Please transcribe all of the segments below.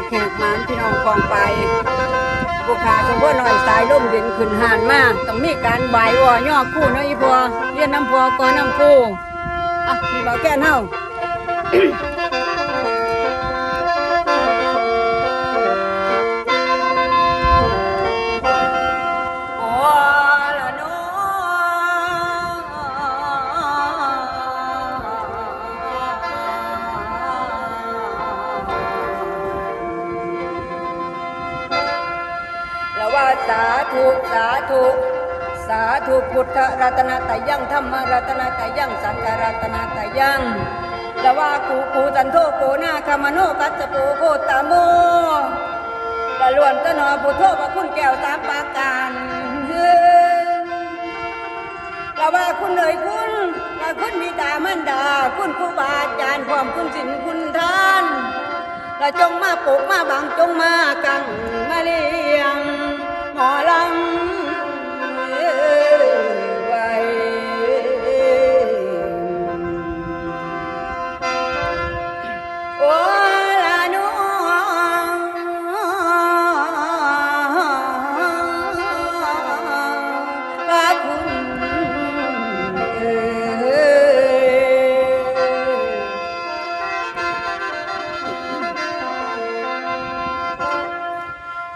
กแขกมานพี่น้องกองไปบุคาสมบูรณ์หน่อยสายล่มเย็นขึ้นหานมาต้องมีการบายว่อย่อคู่เนาะอีพัวเรียนน้ำพัวก่อนน้ำคู่อะมีบ่าวแก้นเฮา สาธุ สาธุพุทธรัตนตายังธรรมรัตนตายังสังฆรัตนตายังล้วว่ากูกูจันโทโกนาคามโนกัจจโปโคตามโมละล้วนตนอผู้โทษว่าคุณแก้วสามปาการละว่าคุณเลยคุณละคุณบิดามันดา คุณครูบาอาจารย์ความคุณสินคุณท่านละจงมาปลูกมาบังจงมากังมาเลี้ยงหมอลำ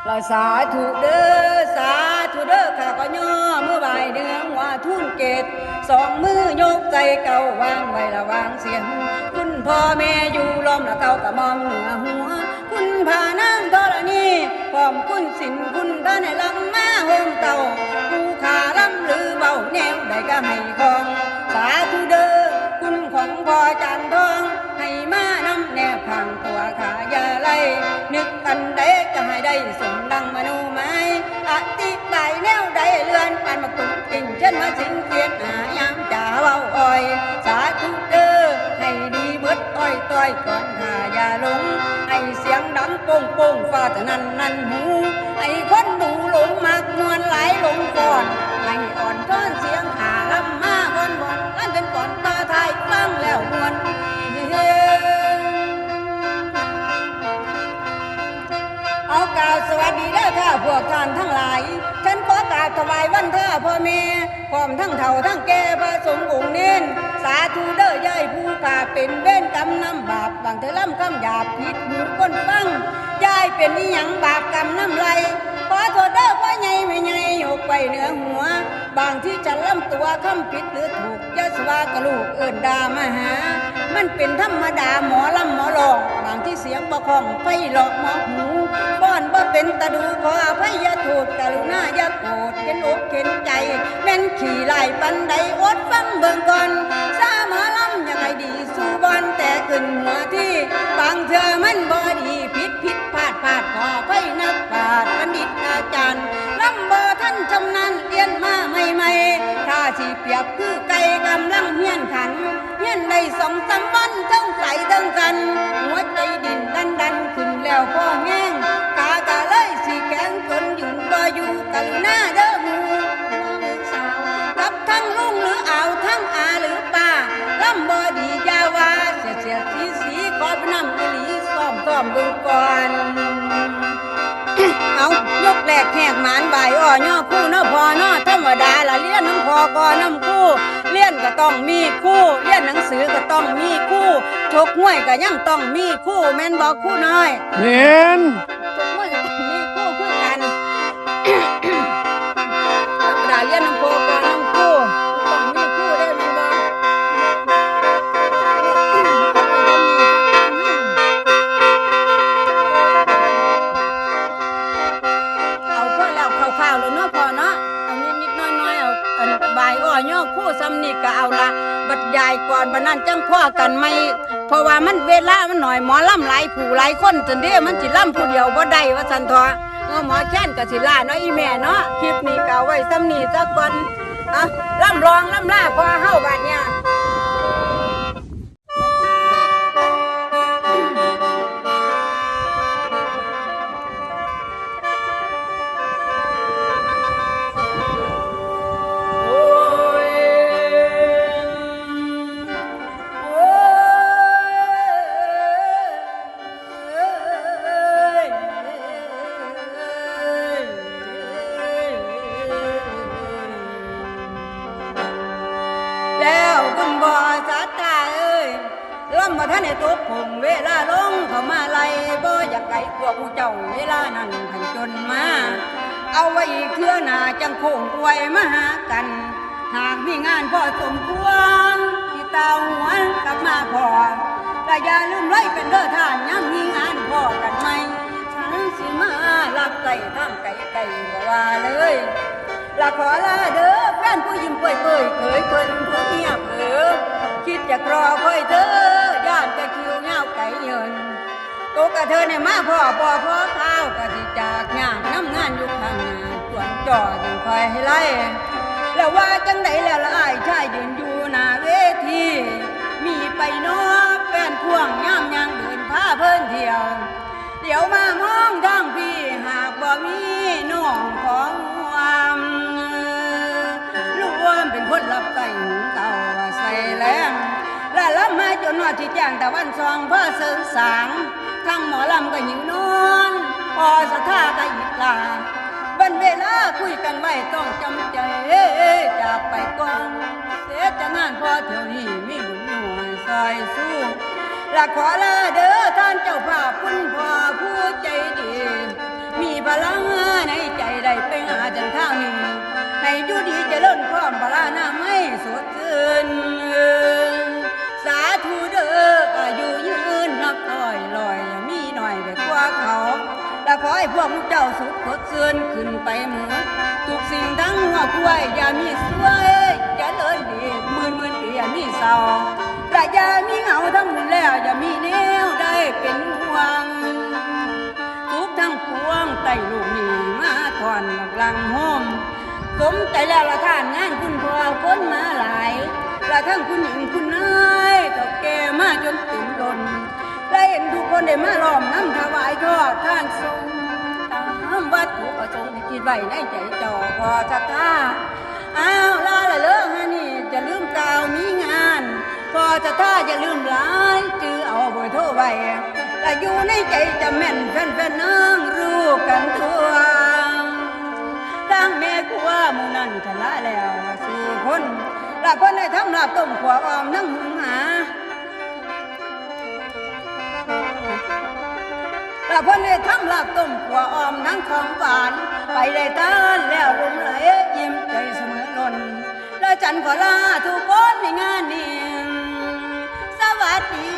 ละสาธุเด้อสาธุเด้อข้าก็ย่อเมื่อบ่ายเดืองว่าทุนเกตสองมือยกใจเก่าวางไว้ระวางเสียง คุณพ่อแม่อยู่ล้อมละเก่ากะมอมเหนือหัว คุณพานางธรณีพร้อมคุณสินคุณท่านให้ลำมาโฮมเต่าผู้ขาลำหรือเบาแนวใดก็ให้ของ ต้อยก่อนหาอย่าหลงให้เสียงดังโป่งโป่งฟ้าแต่นั้นนันหูให้คนดูหลงมากมวนหลายหลงก่อนให้อ่อนก้อนเสียงขาลำมาบอนบอนลั่นเป็นก่อนตาไทยฟังแล้วมวนเฮ้เอากล่าวสวัสดีเด้อค่ะพวกท่านทั้งหลายฉันขอกราบ ถวายวันท่าพ่อแม่พร้อมทั้งเฒ่าทั้งแก่พระสงฆ์องค์เน้น สาธุเด้อยายผู้ขาเป็นเว้นกรรมนำบาปบางเธอล่ำคำหยาบผิดหูก้นฟังยายเป็นนิหยังบาปกรรมน้ำไรขอโทษเด้อพ่อใหญ่ไม่ใหญ่ยกไปเหนือหัว บางที่จะล่ำตัวคำผิดหรือถูกยะสวากลูกเอินดามาหา มันเป็นธรรมดาหมอลำหมอลองบางที่เสียงประคองไฟหลอกหมอหูป้อนบ่เป็นตะดูขออภัยโทษกรุณาอย่าโกรธเข็นอกเข็นใจ แม่นขี่ไล่ปันใดอดฟังเบิ่งก่อนสาหมอลำยังไงดีสู้บอนแต่ขึ้นหัวที่ บางเธอมันบ่ดีผิดผิดพลาดพลาดขอไฟนักปราชญ์บัณฑิตอาจารย์ลำบ่ท่านชำนาญเรียนมาใหม่ๆถ้า สิเปรียบคือไก่กำลังเฮียนขันเฮียนได้สองสามวันทั้งใสทั้งกัน หัวใจดินดันดันขึ้นแล้วพอแห้งกากะเลยสีแข็งจนยืนบ่อยู่กันหน้าเด้อมูกับทั้งลุงหรืออ่าวทั้งอาหรือป้าลำบ่ดียาว่าเสียเสียสีสีขอไปนำอีหลีซ้อมซ้อมเบิ่งก่อนเอายกแหลกแหกหมานใบ่อ้อย่อคู่นาพอนาะธรร มดาละเลี้ยนน้ำพอก่อน้ำคู่เลี้ยนก็ต้องมีคู่เลี้ยนหนังสือก็ต้องมีคู่ชกห้วยก็ยังต้องมีคู่แม่นบอกคู่น้อยเรียน นั้นจังพ่อกันไม่เพราะว่ามันเวลามันหน่อยหมอล่ำหลายผู้หลายคนจนเด้มันสิลำผู้เดียวบ่ได้ว่าสันทอเออหมอแค้นกับศิล่าเนาะอีแม่เนาะคลิปนี้ก็เอาไว้ซ้ำนี่สักคนอะล่ำรองล่ำล่าพอเฮาบัดเนี่ย พวกผู้เจ้าเวลานั้นทันจนมา เอาไว้เทื่อหนาจังโคงไว้มาหากัน หากมีงานพอสมควรที่ตาหวนกลับมาพอและอย่าลืมไล่เป็นเด้อท่านยังมีงานพอกันไหมฉันสิมาลักไก่ทางไก่ไก่บ่ว่าเลยละขอลาเด้อแฟนผู้ยิ้มเปื่อยเปื่อยเคยเพิ่นผู้เงียเผลอคิดจะรอ กกะเธอเนี่ยมาพ่อพ่อพ่อข้าวกะสิจากยากน้ำงานอยู่ข้างหน้าสวนจอจึงคอยให้ไล่แล้วว่าจังไดแล้วละอายชายยืนอยู่หน้าเวที มีไปเนอแฟนควงย่ำยังเดินพาเพิ่นเที่ยว เดี๋ยวมามองทางพี่หากบ่มีน้องของความรวมเป็นคนรับใส่หูเก่าใส่แรงและลำมาจนว่าที่แจ้งแต่วันซองพ่อเสริงสาง ทั้งหมอลำก็หิวนอนพอสถาก็หยิบลาวันเวลาคุยกันไว้ต้องจำใจจากไปก่อนเสียจะงานพอเท่านี้มีบุญหน่วยซอยสู้ละขอลาเด้อท่านเจ้าภาพคุณพ่อผู้ใจดี มีพลังในใจได้ไปหาจันข้าวนี้ให้ยู่ดีจะเล่นพร้อมพลาหน้าไม่สดชื่น อให้พวกเจ้าสุขสดชื่นขึ้นไปเหมือนทุกสิ่งทั้งหัวกล้วยอย่ามีสวยอย่าเลินดีมื่นมื่นปียมีเศร้าและอย่ามีเหงาทั้งหมดแล้วอย่ามีแนวได้เป็นห่วงทุกทั้งปวงไต่ลูกนี่มาถอนกลางห้มสมใจแล้วละท่านงานคุณพ่อคนมาหลายละทั้งคุณหญิงคุณนายตกแก่มาจนถึงลนและเห็นทุกคนได้มาล้อมน้ำถวายทอดท่านทรง ระสงค์ที่คิดไว้ในใจเจ่อพอจะท่าอ้าวลาละเลิกฮะนี่จะลืมกล่าวมีงาน พอจะท่าอย่าลืมหลายจือเอาเบอร์โทรไว้และอยู่ในใจจะแม่นแฟนๆนั่งรู้กันทั่วตั้งแม่กูว่ามูนั่นชนะแล้วสู่คนละคนได้ทำลาบต้มขวออมนั่งหงหา ละคนได้ทำลาบต้มขวออมนั่งของหวาน ไปได้ทานแล้วลมไหลยิ้มใจเสมอล้นแล้วจันขอลาทุกคนในงานนี้สวัสดี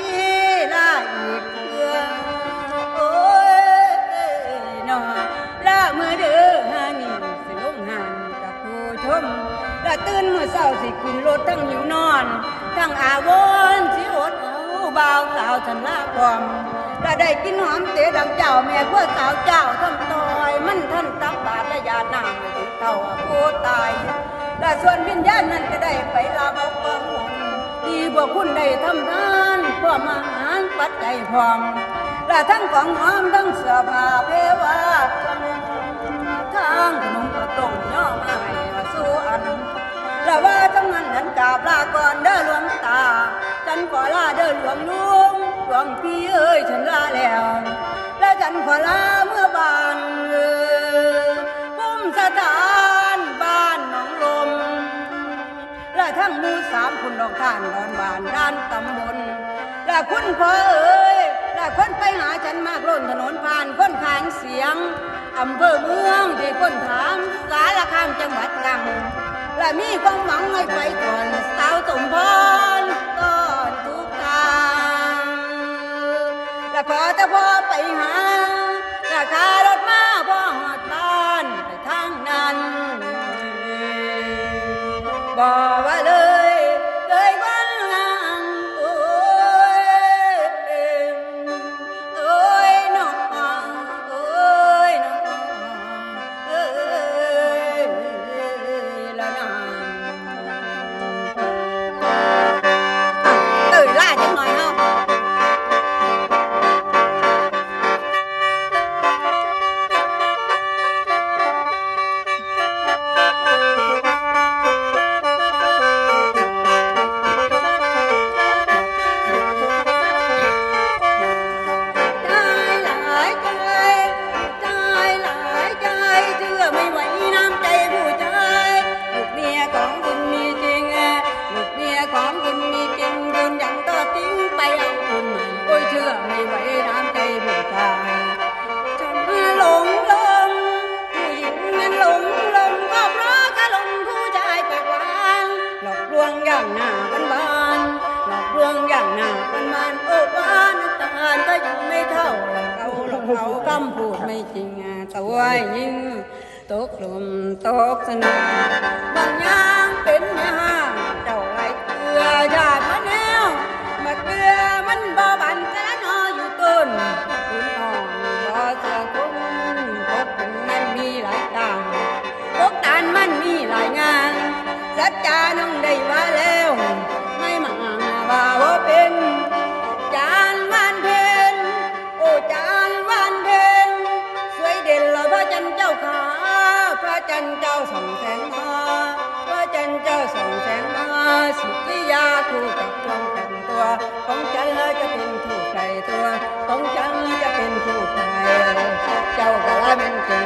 ลาอีกเพื่อโอ้ยนอลาเมื่อเด้อหานี่สิลงหานกับผู้ชมและตื่นเมื่อเช้าสิขึ้นรถทั้งหิวนอน ทั้งอาวรณ์สิอดเอาบ่าวสาวทันลาพร้อม และได้กินหอมเตะดังเจ้าแม่ขั้วสาวเจ้าทำตอยมันท่านตับบาทและยาน้ำไปถึงเท่าผู้ตายและส่วนวิญญาณนั้นก็ได้ไปลาบเอาความหนที่พวกคุณได้ทำทานพวกมาหารปัจจัยพร้อมและทั้งของหอมทั้งเสื้อผ้าเพวาทางขนมกระต้มย่อมาให้สู่อันและว่าจังนั้นนั้นกาบลาก่อนเด้อหลวงตา ฉันขอลาเด้อหลวงลุง หลวงพี่เอ้ยฉันลาแล้ว และฉันขอลาเมื่อบานเอ่อพุ่มสถานบ้านหนองลม และทั้งมูสามคุณดอกท่านดอนบานด้านตำบลและคุณพ่อเอ๋ยและคนไปหาฉันมากล้นถนนผ่านคนขางเสียงอำเภอเมืองที่คนถามสารคามจังหวัดตรังและมีความหวังให้ไปก่อนสาวสมพร ขอแต่พอไปหา ราคารถมาพ่อหอดบ้านไปทางนั้นบอกว่าเลย เขาคำพูดไม่จริงตัวยิ่งตกหลุมตกสนาบางอย่างเป็นยาเจ้าไรเกลือญาติมะแนวมาเกลือมันบ่บันจะนออยู่ต้นคุณน้องบ่เสือคุ้มตกมันมีหลายต่างตกตานมันมีหลายงานสัจจาน้องได้ว่าแล้ว morning.